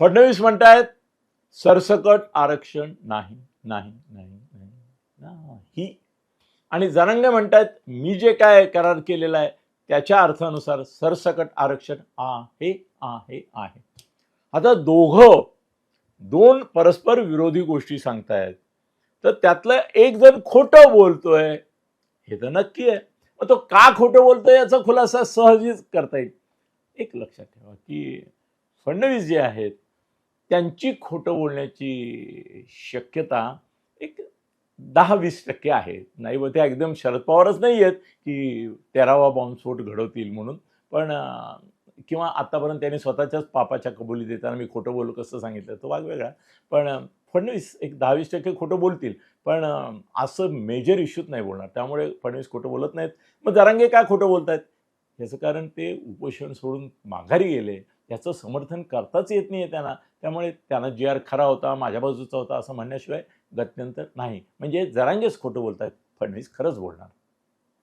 फडणवीस म्हणतायत सरसकट आरक्षण नाही नाही नाही नाही आणि जरांगे म्हणतायत मी जे काय करार केलेला आहे त्याच्या अर्थानुसार सरसकट आरक्षण आहे आहे आहे. आता दोघं दोन परस्पर विरोधी गोष्टी सांगतायत. तर त्यातलं एक जण खोटं बोलतोय हे तर नक्की आहे. मग तो का खोटं बोलतोय याचा खुलासा सहजीच करता येईल. एक लक्षात ठेवा की फडणवीस जे आहेत त्यांची खोटं बोलण्याची शक्यता एक दहा वीस टक्के आहे. नाही व ते एकदम शरद पवारच नाही आहेत की तेरावा बॉम्बस्फोट घडवतील म्हणून. पण किंवा आतापर्यंत त्यांनी स्वतःच्याच पापाच्या कबुली देताना मी खोटं बोलू कसं सांगितलं तो वाग वेगळा. पण फडणवीस एक दहा वीस टक्के खोटं बोलतील. पण असं मेजर इश्यूत नाही बोलणार. त्यामुळे फडणवीस खोटं बोलत नाहीत. मग जरांगे काय खोटं बोलत आहेत याचं कारण ते उपोषण सोडून माघारी गेले. याचं समर्थन करताच येत नाही आहे त्यांना. त्यामुळे त्यांना जी आर खरा होता माझ्या बाजूचा होता असं म्हणण्याशिवाय गत्यंतर नाही. म्हणजे जरांगेच खोटं बोलतायत फडणवीस खरंच बोलणार.